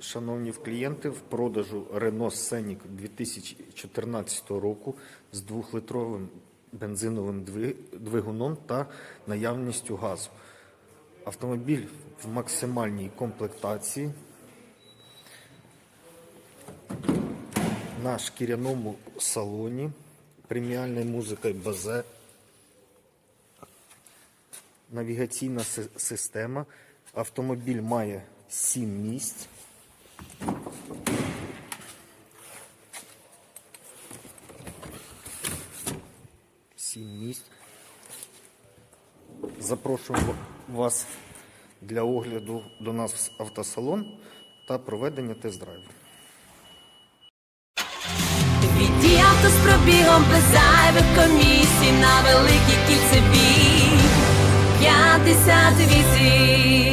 Шановні клієнти, в продажу Renault Scenic 2014 року з двохлитровим бензиновим двигуном та наявністю газу. Автомобіль в максимальній комплектації на шкіряному салоні, преміальною музикою Базе, навігаційна система. Автомобіль має 7 місць. Сім місць. Запрошуємо вас для огляду до нас в автосалон та проведення тест-драйву. Віді авто з пробігом без зайвих комісій на великій кільцевій 58